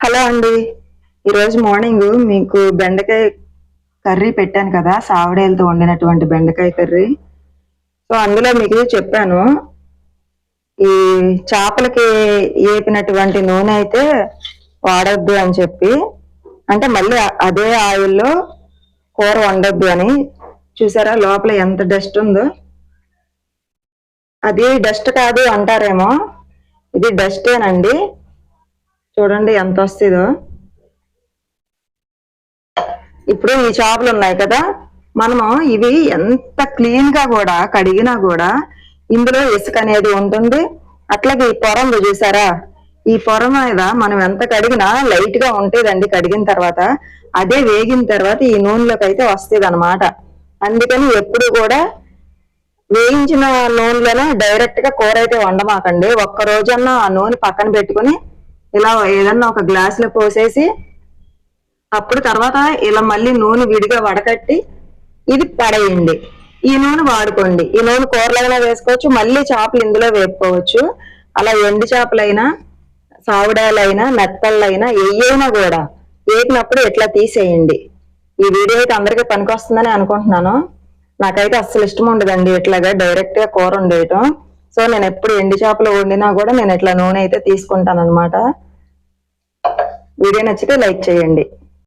Hello అండి. ఈరోజు morning మీకు బెండకాయ కర్రీ పెట్టాను కదా సావడేలతో వండినటువంటి బెండకాయ కర్రీ. సో అందులో మీకు చెప్పాను. ఈ చేపలకి ఏపినటువంటి నూనె అయితే వాడద్దు అని చెప్పి. అంటే మళ్ళీ అదే ఆయిల్లో కూర వండొద్దు అని. చూసారా లోపల ఎంత డస్ట్ ఉందో. అది డస్ట్ కాదు అంటారేమో. ఇది డస్టేనండి. చూడండి ఎంత వస్తుందో ఇప్పుడు ఈ చేపలు ఉన్నాయి కదా మనము ఇవి ఎంత క్లీన్గా కూడా కడిగినా కూడా ఇందులో ఇసుక అనేది ఉంటుంది. అట్లాగే ఈ పొరంలో చూసారా? ఈ పొర మీద మనం ఎంత కడిగినా లైట్గా ఉంటుందండి కడిగిన తర్వాత అదే వేగిన తర్వాత ఈ నూనెలోకి అయితే వస్తుంది అనమాట అందుకని ఎప్పుడు కూడా వేయించిన నూనెలోనే డైరెక్ట్గా కూర అయితే వండమాకండి. ఒక్క రోజన్నా ఆ నూనె పక్కన పెట్టుకుని ఇలా ఏదన్నా ఒక గ్లాస్లో పోసేసి అప్పుడు తర్వాత ఇలా మళ్ళీ నూనె విడిగా వడకట్టి ఇది పడేయండి. ఈ నూనె వాడుకోండి. ఈ నూనె కూరలైనా వేసుకోవచ్చు మళ్ళీ చేపలు ఇందులో వేపుకోవచ్చు. అలా ఎండు చేపలైనా సావుడాలైనా మెత్తళ్ళైనా ఏయైనా కూడా వేపినప్పుడు ఇట్లా తీసేయండి. ఈ వీడియో అయితే అందరికీ పనికొస్తుందని అనుకుంటున్నాను. నాకైతే అస్సలు ఇష్టం ఉండదండి ఇట్లాగా డైరెక్ట్గా కూర ఉండేయటం సో నేను ఎప్పుడు ఎండు చేపలు వండినా కూడా నేను ఇట్లా నూనె అయితే తీసుకుంటాను అనమాట వీడియో నచ్చితే లైక్ చేయండి.